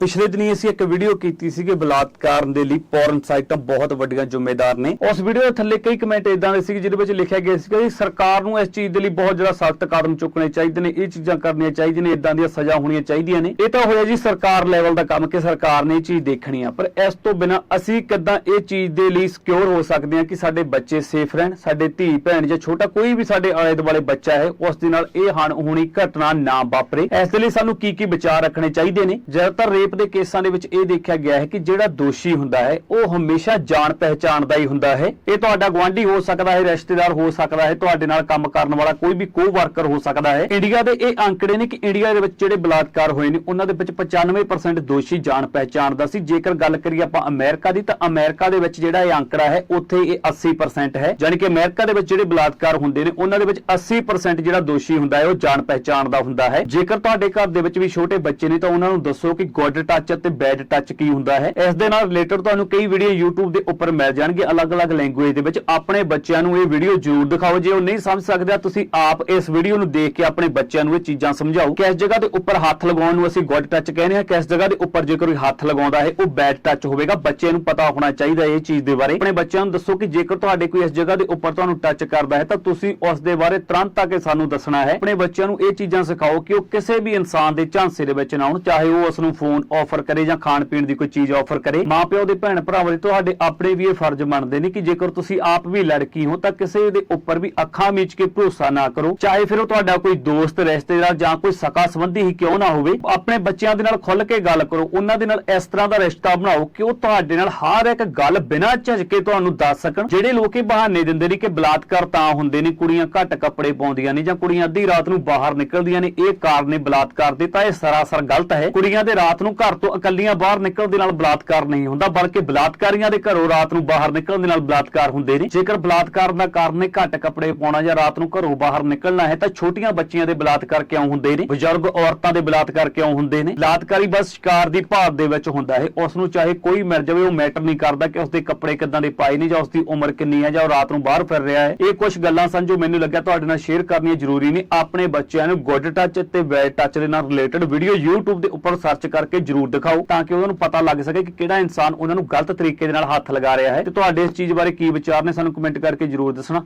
ਪਿਛਲੇ ਦਿਨੀ ਅਸੀਂ ਇੱਕ ਵੀਡੀਓ ਕੀਤੀ ਸੀ ਕਿ ਬਲਾਤਕਾਰ ਦੇ ਲਈ ਪੌਰਨ ਸਾਈਟਾਂ ਬਹੁਤ ਵੱਡੀਆਂ ਜ਼ਿੰਮੇਦਾਰ ਨੇ। ਉਸ ਵੀਡੀਓ ਦੇ ਥੱਲੇ ਕਈ ਕਮੈਂਟ ਇਦਾਂ ਦੇ ਸੀ ਜਿਹਦੇ ਵਿੱਚ ਲਿਖਿਆ ਗਿਆ ਸੀ ਕਿ ਸਰਕਾਰ ਨੂੰ ਇਸ ਚੀਜ਼ ਦੇ ਲਈ ਬਹੁਤ ਜ਼ਿਆਦਾ ਸਖਤ ਕਦਮ ਚੁੱਕਣੇ ਚਾਹੀਦੇ ਨੇ, ਇਹ ਚੀਜ਼ਾਂ ਕਰਨੀਆਂ ਚਾਹੀਦੀਆਂ ਨੇ ਇਦਾਂ ਦੀਆਂ ਸਜ਼ਾ ਹੋਣੀਆਂ ਚਾਹੀਦੀਆਂ ਨੇ। ਇਹ ਤਾਂ ਹੋਇਆ ਜੀ ਸਰਕਾਰ ਲੈਵਲ ਦਾ ਕੰਮ ਕਿ ਸਰਕਾਰ ਨੇ ਇਹ ਚੀਜ਼ ਦੇਖਣੀ ਆ। ਪਰ ਇਸ ਤੋਂ ਬਿਨਾ ਅਸੀਂ ਕਿੱਦਾਂ ਇਹ ਚੀਜ਼ ਦੇ ਲਈ ਸਿਕਿਉਰ ਹੋ ਸਕਦੇ ਹਾਂ ਕਿ ਸਾਡੇ ਬੱਚੇ ਸੇਫ ਰਹਿਣ, ਸਾਡੇ ਧੀ, ਭੈਣ ਜਾਂ ਛੋਟਾ ਕੋਈ ਵੀ ਸਾਡੇ ਆਲੇ ਦੁਆਲੇ ਬੱਚਾ ਹੈ, ਉਸ ਦੇ ਨਾਲ ਇਹ ਹਣ ਹੋਣੀ ਘਟਨਾ ਨਾ ਵਾਪਰੇ। ਇਸ ਦੇ ਲਈ ਸਾਨੂੰ ਕੀ ਕੀ ਵਿਚਾਰ ਰੱਖਣੇ ਚਾਹੀਦੇ ਨੇ? ਜ਼ਿਆਦਾਤਰ ਰੇਪ ਦੇ ਕੇਸਾਂ ਦੇ ਵਿੱਚ ਇਹ ਦੇਖਿਆ ਗਿਆ ਹੈ ਕਿ ਜਿਹੜਾ ਦੋਸ਼ੀ ਹੁੰਦਾ ਹੈ, ਉਹ ਹਮੇਸ਼ਾ ਜਾਣ ਪਹਿਚਾਣ ਦਾ ਹੀ ਹੁੰਦਾ ਹੈ। ਇਹ ਤੁਹਾਡਾ ਗਵਾਂਢੀ ਹੋ ਸਕਦਾ ਹੈ, ਰਿਸ਼ਤੇਦਾਰ ਹੋ ਸਕਦਾ ਹੈ, ਤੁਹਾਡੇ ਨਾਲ ਕੰਮ ਕਰਨ ਵਾਲਾ ਕੋਈ ਵੀ ਕੋ ਵਰਕਰ ਹੋ ਸਕਦਾ ਹੈ। ਇੰਡੀਆ ਦੇ ਇਹ ਅੰਕੜੇ ਨੇ ਕਿ ਇੰਡੀਆ ਦੇ ਵਿੱਚ ਜਿਹੜੇ ਬਲਾਤਕਾਰ ਹੋਏ ਨੇ, ਉਹਨਾਂ ਦੇ ਵਿੱਚ 95% ਦੋਸ਼ੀ ਜਾਣ ਪਹਿਚਾਣ ਦਾ ਸੀ। ਜੇਕਰ ਗੱਲ ਕਰੀਏ ਆਪਾਂ ਅਮਰੀਕਾ ਦੀ, ਤਾਂ ਅਮਰੀਕਾ ਦੇ ਵਿੱਚ ਜਿਹੜਾ ਇਹ ਅੰਕੜਾ ਹੈ, ਉੱਥੇ ਇਹ 80% ਹੈ। ਯਾਨੀ ਕਿ ਅਮਰੀਕਾ ਦੇ ਵਿੱਚ ਜਿਹੜੇ ਬਲਾਤਕਾਰ ਹੁੰਦੇ ਨੇ, ਉਹਨਾਂ ਦੇ ਵਿੱਚ 80% ਜਿਹੜਾ ਦੋਸ਼ੀ ਹੁੰਦਾ ਹੈ, ਉਹ ਜਾਣ ਪਹਿਚਾਣ ਦਾ ਹੁੰਦਾ ਹੈ। ਜੇਕਰ ਤੁਹਾਡੇ ਘਰ ਦੇ ਵਿੱਚ ਵੀ ਛੋਟੇ ਬੱਚੇ ਨੇ, ਤਾਂ ਉਹਨਾਂ ਨੂੰ ਦੱਸੋ ਕਿ ਗੁੱਡ ਟੱਚ ਅਤੇ ਬੈਡ ਟੱਚ ਕੀ ਹੁੰਦਾ ਹੈ? ਇਸ ਦੇ ਨਾਲ ਰਿਲੇਟਡ ਤੁਹਾਨੂੰ ਕਈ ਵੀਡੀਓ YouTube ਦੇ ਉੱਪਰ ਮਿਲ ਜਾਣਗੇ ਅਲੱਗ-ਅਲੱਗ ਲੈਂਗੁਏਜ ਦੇ ਵਿੱਚ। ਆਪਣੇ ਬੱਚਿਆਂ ਨੂੰ ਇਹ ਵੀਡੀਓ ਜ਼ਰੂਰ ਦਿਖਾਓ। ਜੇ ਉਹ ਨਹੀਂ ਸਮਝ ਸਕਦੇ ਤੁਸੀਂ ਆਪ ਇਸ ਵੀਡੀਓ ਨੂੰ ਦੇਖ ਕੇ ਆਪਣੇ ਬੱਚਿਆਂ ਨੂੰ ਇਹ ਚੀਜ਼ਾਂ ਸਮਝਾਓ। ਕਿਸ ਜਗ੍ਹਾ ਦੇ ਉੱਪਰ ਹੱਥ ਲਗਾਉਣ ਨੂੰ ਅਸੀਂ ਗੁੱਡ ਟੱਚ ਕਹਿੰਦੇ ਹਾਂ, ਕਿਸ ਜਗ੍ਹਾ ਦੇ ਉੱਪਰ ਜੇ ਕੋਈ ਹੱਥ ਲਗਾਉਂਦਾ ਹੈ, ਉਹ ਬੈਡ ਟੱਚ ਹੋਵੇਗਾ। ਬੱਚੇ ਨੂੰ ਪਤਾ ਹੋਣਾ ਚਾਹੀਦਾ ਇਹ ਚੀਜ਼ ਦੇ ਬਾਰੇ। ਆਪਣੇ ਬੱਚਿਆਂ ਨੂੰ ਦੱਸੋ ਕਿ ਜੇਕਰ ਤੁਹਾਡੇ ਕੋਈ ਇਸ ਜਗ੍ਹਾ ਦੇ ਉੱਪਰ ਤੁਹਾਨੂੰ ਟੱਚ ਕਰਦਾ ਹੈ, ਤਾਂ ਤੁਸੀਂ ਉਸ ਦੇ ਬਾਰੇ ਤੁਰੰਤ ਆ ਕੇ ਸਾਨੂੰ ਦੱਸਣਾ ਹੈ। ਆਪਣੇ ਬੱਚਿਆਂ ਨੂੰ ਇਹ ਚੀਜ਼ਾਂ ਸਿਖਾਓ ਕਿ ਉਹ ਕਿਸੇ ਵੀ ਇਨਸਾਨ ਦੇ ਝਾਂਸੇ ਦੇ ਵਿੱਚ ਨਾ ਆਉਣ, ਚਾਹੇ ਉਹ ਉਸ ਨੂੰ ਫੋਨ ਆਫਰ ਕਰੇ ਜਾਂ ਖਾਣ ਪੀਣ ਦੀ ਕੋਈ ਚੀਜ਼ ਆਫਰ ਕਰੇ, ਮਾਪਿਓ ਦੇ ਭੈਣ ਭਰਾਵਾਂ ਦੇ ਤੁਹਾਡੇ ਆਪਣੇ ਵੀ ਇਹ ਫਰਜ਼ ਬਣਦੇ ਨੇ ਕਿ ਜੇਕਰ ਤੁਸੀਂ ਆਪ ਵੀ ਲੜਕੀ ਹੋ ਤਾਂ ਕਿਸੇ ਦੇ ਉੱਪਰ ਵੀ ਅੱਖਾਂ ਮੀਚ ਕੇ ਭਰੋਸਾ ਨਾ ਕਰੋ, ਚਾਹੇ ਫਿਰ ਉਹ ਤੁਹਾਡਾ ਕੋਈ ਦੋਸਤ, ਰਿਸ਼ਤੇਦਾਰ ਜਾਂ ਕੋਈ ਸਕਾ ਸੰਬੰਧੀ ਹੀ ਕਿਉਂ ਨਾ ਹੋਵੇ, ਆਪਣੇ ਬੱਚਿਆਂ ਦੇ ਨਾਲ ਖੁੱਲ ਕੇ ਗੱਲ ਕਰੋ, ਉਹਨਾਂ ਦੇ ਨਾਲ ਇਸ ਤਰ੍ਹਾਂ ਦਾ ਰਿਸ਼ਤਾ ਬਣਾਓ ਕਿ ਉਹ ਤੁਹਾਡੇ ਨਾਲ ਹਰ ਇੱਕ ਗੱਲ ਬਿਨਾਂ ਝਿਜਕੇ ਤੁਹਾਨੂੰ ਦੱਸ ਸਕਣ, ਜਿਹੜੇ ਲੋਕ ਇਹ ਬਹਾਨੇ ਦਿੰਦੇ ਨੇ ਕਿ ਬਲਾਤਕਾਰ ਤਾਂ ਹੁੰਦੇ ਨੇ, ਕੁੜੀਆਂ ਘੱਟ ਕੱਪੜੇ ਪਾਉਂਦੀਆਂ ਨੇ ਜਾਂ ਕੁੜੀਆਂ ਅੱਧੀ ਰਾਤ ਨੂੰ ਬਾਹਰ ਨਿਕਲਦੀਆਂ ਨੇ, ਇਹ ਕਾਰਨ ਨੇ ਬਲਾਤਕਾਰ ਦੇ, ਤਾਂ ਇਹ ਸਰਾਸਰ ਗਲਤ ਹੈ। ਕੁੜੀਆਂ ਦੇ ਰਾਤ ਨੂੰ ਘਰ ਤੋਂ ਇਕੱਲੀਆਂ ਬਾਹਰ ਨਿਕਲਣ ਦੇ ਨਾਲ ਬਲਾਤਕਾਰ ਨਹੀਂ ਹੁੰਦਾ, ਬਲਕਿ ਬਲਾਤਕਾਰੀਆਂ ਦੇ ਘਰੋਂ ਰਾਤ ਨੂੰ ਬਾਹਰ ਨਿਕਲਣ ਦੇ ਨਾਲ ਬਲਾਤਕਾਰ ਹੁੰਦੇ ਨੇ। ਜੇਕਰ ਬਲਾਤਕਾਰ ਦਾ ਕਾਰਨ ਹੈ ਘੱਟ ਕੱਪੜੇ ਪਾਉਣਾ ਜਾਂ ਰਾਤ ਨੂੰ ਘਰੋਂ ਬਾਹਰ ਨਿਕਲਣਾ ਹੈ, ਤਾਂ ਛੋਟੀਆਂ ਬੱਚੀਆਂ ਦੇ ਬਲਾਤਕਾਰ ਕਿਉਂ ਹੁੰਦੇ ਨੇ? ਬਜ਼ੁਰਗ ਔਰਤਾਂ ਦੇ ਬਲਾਤਕਾਰ ਕਿਉਂ ਹੁੰਦੇ ਨੇ? ਬਲਾਤਕਾਰੀ ਬਸ ਸ਼ਿਕਾਰ ਦੀ ਭਾਲ ਦੇ ਵਿੱਚ ਹੁੰਦਾ ਹੈ। ਉਸ ਨੂੰ ਚਾਹੇ ਕੋਈ ਮਰ ਜਾਵੇ, ਉਹ ਮੈਟਰ ਨਹੀਂ ਕਰਦਾ ਕਿ ਉਸ ਦੇ ਕੱਪੜੇ ਕਿੱਦਾਂ ਦੇ ਪਾਏ ਨੇ ਜਾਂ ਉਸ ਦੀ ਉਮਰ ਕਿੰਨੀ ਹੈ ਜਾਂ ਉਹ ਰਾਤ ਨੂੰ ਬਾਹਰ ਫਿਰ ਰਿਹਾ ਹੈ। ਇਹ ਕੁਝ ਗੱਲਾਂ ਸਨ ਜੋ ਮੈਨੂੰ ਲੱਗਿਆ ਤੁਹਾਡੇ ਨਾਲ ਸ਼ੇਅਰ ਕਰਨੀਆਂ ਜ਼ਰੂਰੀ ਨੇ। ਆਪਣੇ ਬੱਚਿਆਂ ਨੂੰ ਗੁੱਡ ਟੱਚ ਤੇ ਬੈਡ ਟੱਚ ਦੇ ਨਾਲ ਰਿਲੇਟਡ ਵੀਡੀਓ YouTube ਦੇ ਉੱਪਰ ਸਰਚ ਕਰਕੇ ਜ਼ਰੂਰ ਦਿਖਾਓ ਤਾਂ ਕਿ ਉਹਨਾਂ ਨੂੰ ਪਤਾ ਲੱਗ ਸਕੇ ਕਿ ਕਿਹੜਾ ਇਨਸਾਨ ਉਹਨਾਂ ਨੂੰ ਗਲਤ ਤਰੀਕੇ ਦੇ ਨਾਲ ਹੱਥ ਲਗਾ ਰਿਹਾ ਹੈ। ਤੇ ਤੁਹਾਡੇ ਇਸ ਚੀਜ਼ ਬਾਰੇ ਕੀ ਵਿਚਾਰ ਨੇ ਸਾਨੂੰ ਕਮੈਂਟ ਕਰਕੇ ਜ਼ਰੂਰ ਦੱਸਣਾ।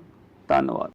ਧੰਨਵਾਦ।